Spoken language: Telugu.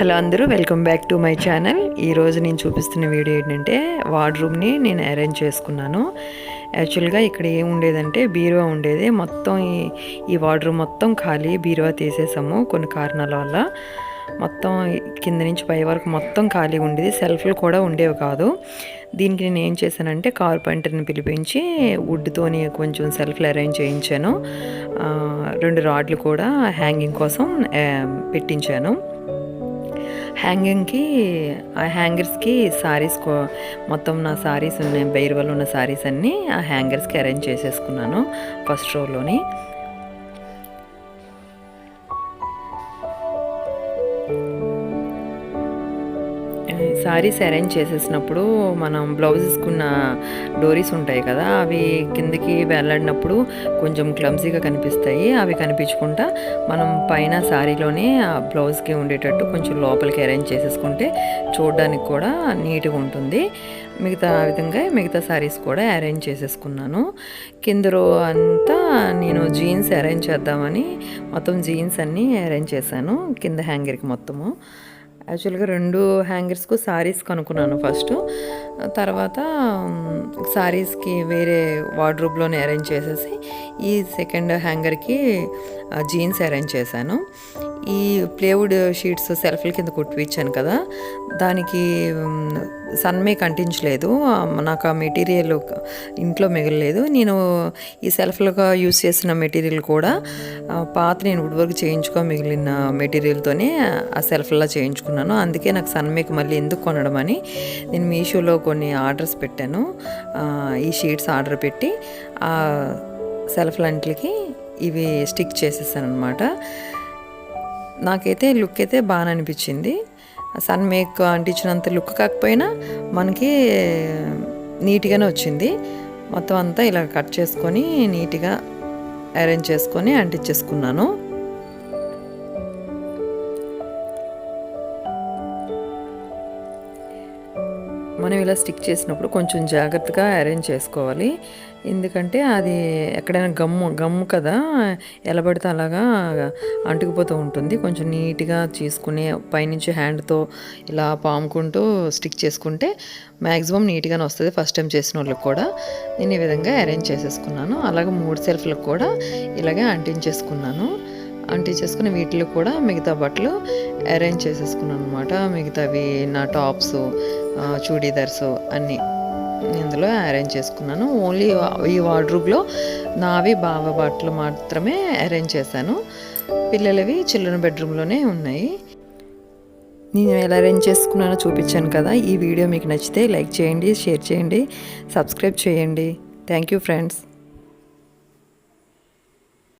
హలో అందరూ welcome back to my channel. ఈరోజు నేను చూపిస్తున్న వీడియో ఏంటంటే వార్డ్రూమ్ని నేను అరేంజ్ చేసుకున్నాను. యాక్చువల్గా ఇక్కడ ఏం ఉండేదంటే బీరువా ఉండేది. మొత్తం ఈ ఈ వార్డ్రూమ్ మొత్తం ఖాళీ బీరువా తీసేసాము కొన్ని కారణాల వల్ల. మొత్తం కింద నుంచి పై వరకు మొత్తం ఖాళీ ఉండేది. సెల్ఫ్లు కూడా ఉండేవి కాదు. దీనికి నేను ఏం చేశానంటే కార్పెంటర్ని పిలిపించి వుడ్తోని కొంచెం సెల్ఫ్లు అరేంజ్ చేయించాను. రెండు రాడ్లు కూడా హ్యాంగింగ్ కోసం పెట్టించాను. హ్యాంగింగ్కి ఆ హ్యాంగర్స్కి సారీస్ మొత్తం నా సారీస్ ఉన్నాయి బైర్వల్ ఉన్న సారీస్ అన్నీ ఆ హ్యాంగర్స్కి అరేంజ్ చేసేసుకున్నాను ఫస్ట్ రోలోని. సారీస్ అరేంజ్ చేసేసినప్పుడు మనం బ్లౌజెస్కున్న డోరీస్ ఉంటాయి కదా అవి కిందకి వెళ్ళడినప్పుడు కొంచెం క్లమ్జీగా కనిపిస్తాయి. అవి కనిపించకుండా మనం పైన సారీలోనే ఆ బ్లౌజ్కి ఉండేటట్టు కొంచెం లోపలికి అరేంజ్ చేసేసుకుంటే చూడడానికి కూడా నీట్గా ఉంటుంది. మిగతా విధంగా మిగతా సారీస్ కూడా అరేంజ్ చేసేసుకున్నాను. కింద రో అంతా నేను జీన్స్ అరేంజ్ చేద్దామని మొత్తం జీన్స్ అన్నీ అరేంజ్ చేశాను. కింద హ్యాంగర్కి మొత్తము. యాక్చువల్గా రెండు హ్యాంగర్స్కు శారీస్ కనుక్కున్నాను ఫస్ట్. తర్వాత శారీస్కి వేరే వార్డ్రూబ్లోనే అరేంజ్ చేసేసి ఈ సెకండ్ హ్యాంగర్కి జీన్స్ అరేంజ్ చేశాను. ఈ ప్లేవుడ్ షీట్స్ సెల్ఫ్ల కింద కుట్టించాను కదా దానికి సన్మేక్ అంటించలేదు నాకు ఆ మెటీరియల్ ఇంట్లో మిగలలేదు. నేను ఈ సెల్ఫ్లుగా యూస్ చేసిన మెటీరియల్ కూడా పాత నేను వుడ్ వర్క్ చేయించుకో మిగిలిన మెటీరియల్తోనే ఆ సెల్ఫ్లా చేయించుకున్నాను. అందుకే నాకు సన్మేక్ మళ్ళీ ఎందుకు కొనడం అని నేను మీషోలో కొన్ని ఆర్డర్స్ పెట్టాను. ఈ షీట్స్ ఆర్డర్ పెట్టి ఆ సెల్ఫ్ లంట్లకి ఇవి స్టిక్ చేసేసాను అనమాట నాకైతే లుక్ అయితే బాగా అనిపించింది. సన్ మేక్ అంటించినంత లుక్ కాకపోయినా మనకి నీట్గానే వచ్చింది. మొత్తం అంతా ఇలా కట్ చేసుకొని నీట్గా అరేంజ్ చేసుకొని అంటించేసుకున్నాను. మనం ఇలా స్టిక్ చేసినప్పుడు కొంచెం జాగ్రత్తగా అరేంజ్ చేసుకోవాలి. ఎందుకంటే అది ఎక్కడైనా గమ్ము గమ్ము కదా ఎలా పడితే అలాగా అంటుకుపోతూ ఉంటుంది. కొంచెం నీట్గా తీసుకుని పైనుంచి హ్యాండ్తో ఇలా పాముకుంటూ స్టిక్ చేసుకుంటే మ్యాక్సిమం నీట్గానే వస్తుంది. ఫస్ట్ టైం చేసిన వాళ్ళకి కూడా నేను ఈ విధంగా అరేంజ్ చేసేసుకున్నాను. అలాగే మూడు సెల్ఫ్లకు కూడా ఇలాగే అంటించేసుకున్నాను. అంటించేసుకుని వీటిలో కూడా మిగతా బట్టలు అరేంజ్ చేసేసుకున్నాను అనమాట మిగతావి నా టాప్స్ చూడీదర్స్ అన్నీ. ఇందులో అరేంజ్ చేసుకున్నాను. ఓన్లీ ఈ వార్డ్రూబ్లో నావి బావ బాటలు మాత్రమే అరేంజ్ చేశాను. పిల్లలవి చిల్డ్రన్ బెడ్రూమ్లోనే ఉన్నాయి. నేను ఎలా అరేంజ్ చేసుకున్నానో చూపించాను కదా. ఈ వీడియో మీకు నచ్చితే లైక్ చేయండి షేర్ చేయండి సబ్స్క్రైబ్ చేయండి. Thank you friends